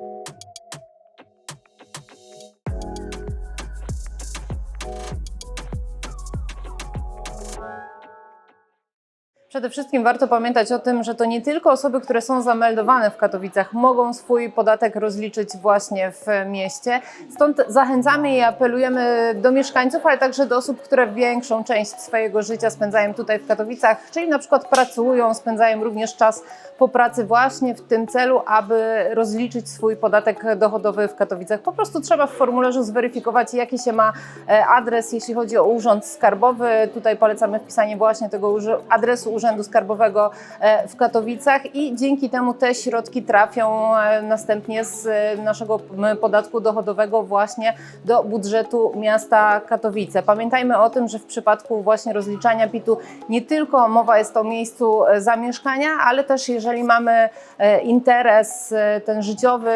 you Przede wszystkim warto pamiętać o tym, że to nie tylko osoby, które są zameldowane w Katowicach, mogą swój podatek rozliczyć właśnie w mieście. Stąd zachęcamy i apelujemy do mieszkańców, ale także do osób, które większą część swojego życia spędzają tutaj w Katowicach, czyli na przykład pracują, spędzają również czas po pracy właśnie w tym celu, aby rozliczyć swój podatek dochodowy w Katowicach. Po prostu trzeba w formularzu zweryfikować, jaki się ma e, adres, jeśli chodzi o urząd skarbowy. Tutaj polecamy wpisanie właśnie tego adresu Urzędu Skarbowego e, w Katowicach i dzięki temu te środki trafią e, następnie z e, naszego podatku dochodowego właśnie do budżetu miasta Katowice. Pamiętajmy o tym, że w przypadku właśnie rozliczania PIT-u nie tylko mowa jest o miejscu zamieszkania, ale też jeżeli mamy interes ten życiowy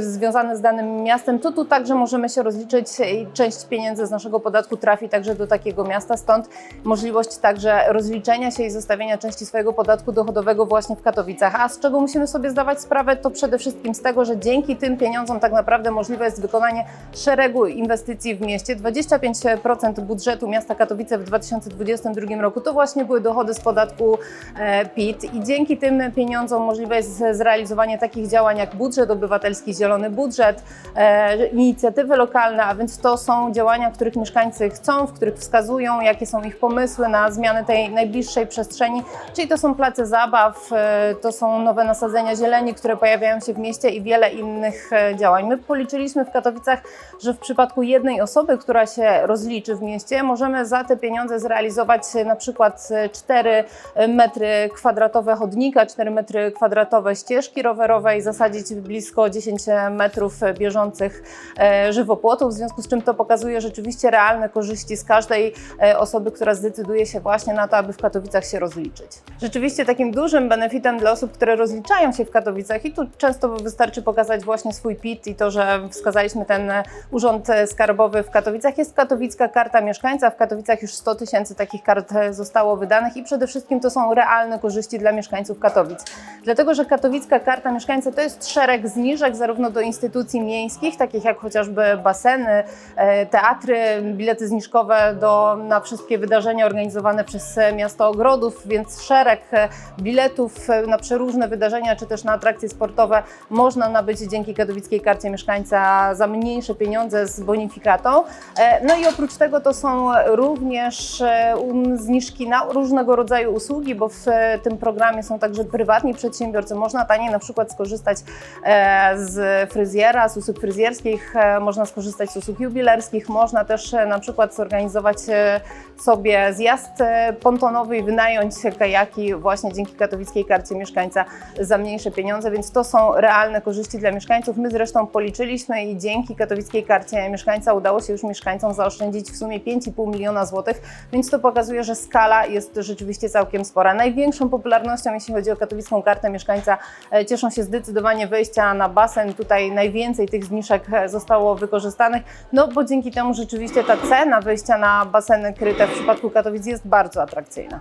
związany z danym miastem, to tu także możemy się rozliczyć i część pieniędzy z naszego podatku trafi także do takiego miasta, stąd możliwość także rozliczenia się i zostawienia części swojego podatku dochodowego właśnie w Katowicach. A z czego musimy sobie zdawać sprawę, to przede wszystkim z tego, że dzięki tym pieniądzom tak naprawdę możliwe jest wykonanie szeregu inwestycji w mieście. 25% budżetu miasta Katowice w 2022 roku to właśnie były dochody z podatku e, PIT i dzięki tym pieniądzom możliwe jest zrealizowanie takich działań jak budżet obywatelski, zielony budżet, e, inicjatywy lokalne, a więc to są działania, których mieszkańcy chcą, w których wskazują, jakie są ich pomysły na zmianę tej najbliższej przestrzeni, czyli to są place zabaw, e, to są nowe nasadzenia zieleni, które pojawiają się w mieście i wiele innych e, działań. My policzyliśmy w Katowicach, że w przypadku jednej osoby, która się rozliczy w mieście, możemy za te pieniądze zrealizować e, na przykład e, 4 metry kwadratowe chodnika, 4 metry kwadratowe ścieżki rowerowej, zasadzić blisko 10 metrów bieżących e, żywopłotów, w związku z czym to pokazuje rzeczywiście realne korzyści z każdej e, osoby, która zdecyduje się właśnie na to, aby w Katowicach się rozliczyć. Rzeczywiście takim dużym benefitem dla osób, które rozliczają się w Katowicach i tu często wystarczy pokazać właśnie swój PIT i to, że wskazaliśmy ten e, urząd e, skarbowy w Katowicach, jest katowicka karta mieszkańca. W Katowicach już 100 tysięcy takich kart e, zostało wydanych i przede wszystkim to są realne korzyści dla mieszkańców Katowic. Dlatego, że katowicka karta mieszkańca to jest szereg zniżek zarówno do instytucji miejskich, takich jak chociażby baseny, teatry, bilety zniżkowe do, na wszystkie wydarzenia organizowane przez Miasto Ogrodów, więc szereg e, biletów e, na przeróżne wydarzenia czy też na atrakcje sportowe można nabyć dzięki katowickiej karcie mieszkańca za mniejsze pieniądze z bonifikatą. E, No i oprócz tego to są również um, zniżki na różnego rodzaju usługi, bo w tym programie są także prywatni przedsiębiorcy. Można taniej na przykład skorzystać z fryzjera, z usług fryzjerskich, można skorzystać z usług jubilerskich, można też na przykład zorganizować sobie zjazd pontonowy i wynająć kajaki właśnie dzięki katowickiej karcie mieszkańca za mniejsze pieniądze, więc to są realne korzyści dla mieszkańców. My zresztą policzyliśmy i dzięki katowickiej karcie mieszkańca udało się już mieszkańcom zaoszczędzić w sumie 5,5 miliona złotych, więc to pokazuje, że skala jest rzeczywiście całkiem spora. Największą popularnością, jeśli chodzi o katowicką kartę mieszkańca, e, cieszą się zdecydowanie wejścia na basen. Tutaj najwięcej tych zniżek e, zostało wykorzystanych, no bo dzięki temu rzeczywiście ta cena wejścia na baseny kryte w przypadku Katowic jest bardzo atrakcyjna.